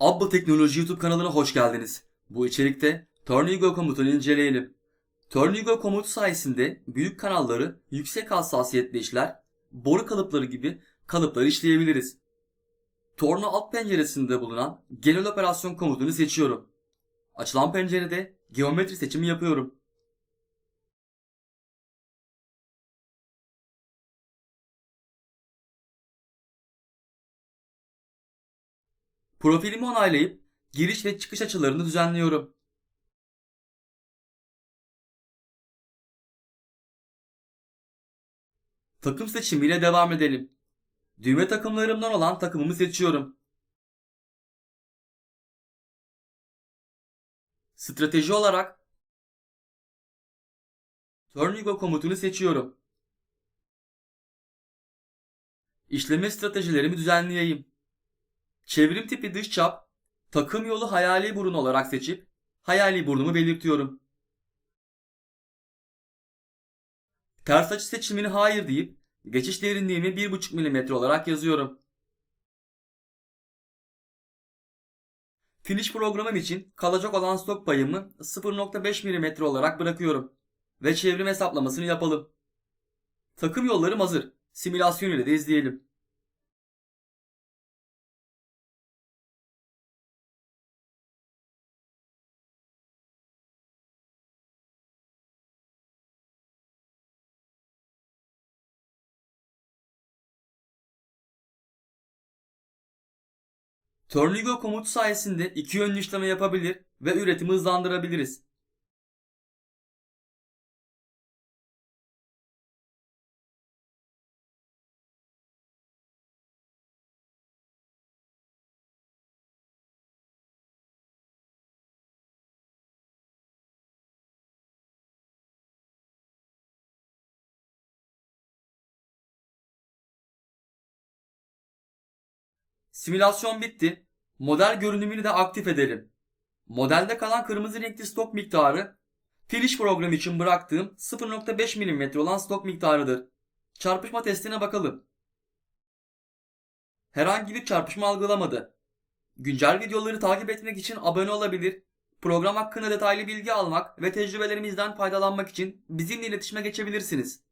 Abba Teknoloji YouTube kanalına hoş geldiniz. Bu içerikte Tornigo komutunu inceleyelim. Tornigo komutu sayesinde büyük kanalları yüksek hassasiyetli işler, boru kalıpları gibi kalıpları işleyebiliriz. Torna alt penceresinde bulunan genel operasyon komutunu seçiyorum. Açılan pencerede geometri seçimi yapıyorum. Profilimi onaylayıp giriş ve çıkış açılarını düzenliyorum. Takım seçimiyle devam edelim. Düğme takımlarımdan olan takımımı seçiyorum. Strateji olarak Turnigo komutunu seçiyorum. İşleme stratejilerimi düzenleyeyim. Çevrim tipi dış çap, takım yolu hayali burun olarak seçip hayali burnumu belirtiyorum. Ters açı seçimini hayır deyip geçiş derinliğimi 1.5 mm olarak yazıyorum. Finish programım için kalacak olan stok payımı 0.5 mm olarak bırakıyorum. Ve çevrim hesaplamasını yapalım. Takım yollarım hazır. Simülasyon ile de izleyelim. Turnigo komutu sayesinde iki yönlü işleme yapabilir ve üretimi hızlandırabiliriz. Simülasyon bitti. Model görünümünü de aktif edelim. Modelde kalan kırmızı renkli stok miktarı Finish programı için bıraktığım 0.5 mm olan stok miktarıdır. Çarpışma testine bakalım. Herhangi bir çarpışma algılamadı. Güncel videoları takip etmek için abone olabilir, program hakkında detaylı bilgi almak ve tecrübelerimizden faydalanmak için bizimle iletişime geçebilirsiniz.